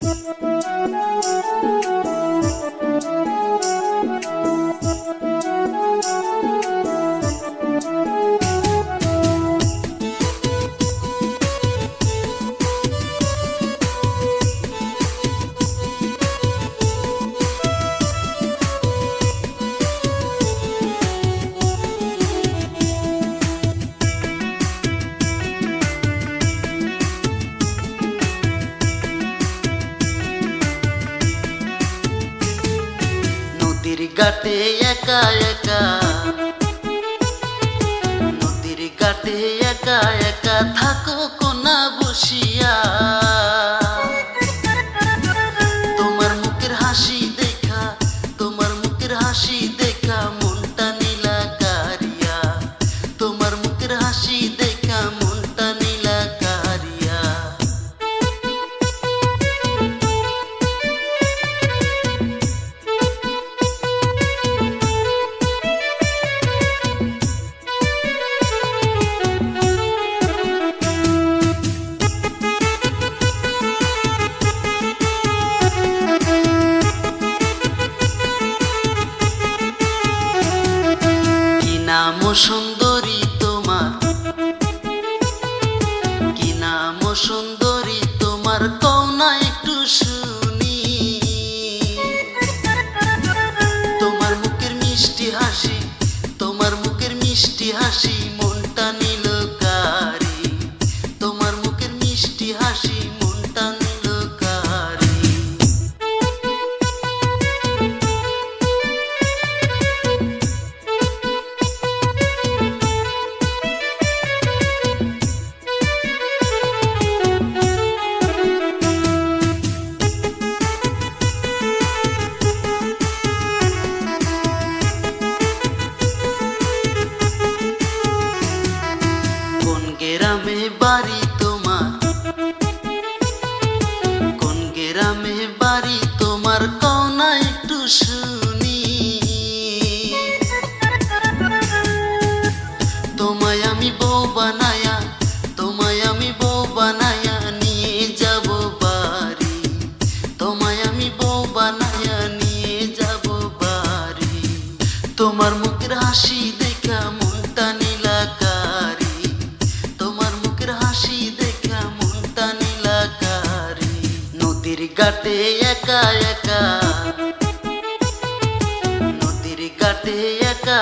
嗯。ঘাটে একা একা। সুন্দরী তোমার। কি নাম সুন্দরী তোমার কওনা একটু শুনি। তোমার মুখের মিষ্টি হাসি, তোমার মুখের মিষ্টি হাসি, মনটা নিল তোমার মুখের মিষ্টি হাসি গ্রামে বাড়ি তোমার? কোন গ্রামে বাড়ি তোমার? কওনা একটু শুনি। তোমায় আমি বউ বানায়া, তোমায় আমি বউ বানায়া নিয়ে যাব বাড়ি। তোমায় আমি বউ বানায়া নিয়ে যাব বাড়ি। তোমার মুখের হাসি দেখা ঘাটে একা একা। নদীর ঘাটে একা